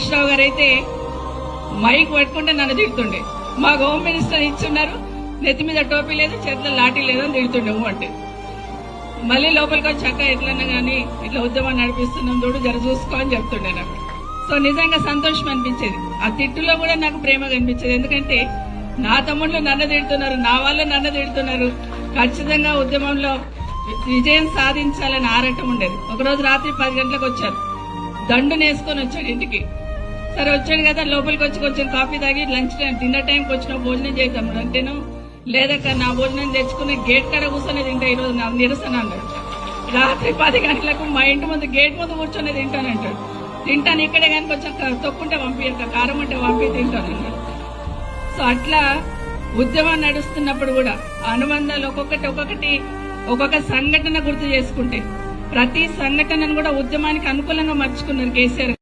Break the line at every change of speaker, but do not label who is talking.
గారు అయితే మైక్ పట్టుకుంటే నన్ను తిడుతుండే. మాకు హోమ్ మినిస్టర్ ఇచ్చున్నారు నెత్తి మీద టోపీ లేదు చేతిలో లాఠీ లేదు అని తిడుతుండే అంటే. మళ్ళీ లోపలికి వచ్చి అక్క ఎట్లన్నా కానీ ఇట్లా ఉద్యమం నడిపిస్తున్నాం చూడు జర చూసుకో అని చెప్తుండే నాకు. సో నిజంగా సంతోషం అనిపించేది. ఆ తిట్టులో కూడా నాకు ప్రేమ కనిపించేది. ఎందుకంటే నా తమ్ముళ్ళు నన్ను తిడుతున్నారు నా వాళ్ళు నన్ను తిడుతున్నారు. ఖచ్చితంగా ఉద్యమంలో విజయం సాధించాలని ఆరాటం ఉండేది. ఒకరోజు రాత్రి పది గంటలకు వచ్చారు. దండు నేసుకొని వచ్చాడు ఇంటికి. సరే వచ్చాడు కదా లోపలికి వచ్చి కొంచెం కాఫీ తాగి లంచ్ టైం డిన్నర్ టైంకి వచ్చిన భోజనం చేద్దాం. అంటేను లేదక్క నా భోజనం తెచ్చుకుని గేట్ కాడ కూర్చొని తింటా ఈరోజు నా నిరసన అన్నాడు. రాత్రి పది గంటలకు మా ఇంటి ముందు గేట్ ముందు కూర్చొని తింటానంటాడు. తింటాను ఇక్కడే కానీ కొంచెం క- తొక్కుంటే పంపించక కారం అంటే పంపి తింటాను సో అట్లా ఉద్యమం నడుస్తున్నప్పుడు కూడా అనుబంధాలు ఒక్కొక్కటి ఒక్కొక్కటి ఒక్కొక్క సంఘటన గుర్తు చేసుకుంటే ప్రతి సంఘటనను కూడా ఉద్యమానికి అనుకూలంగా మర్చుకున్నారు కేసీఆర్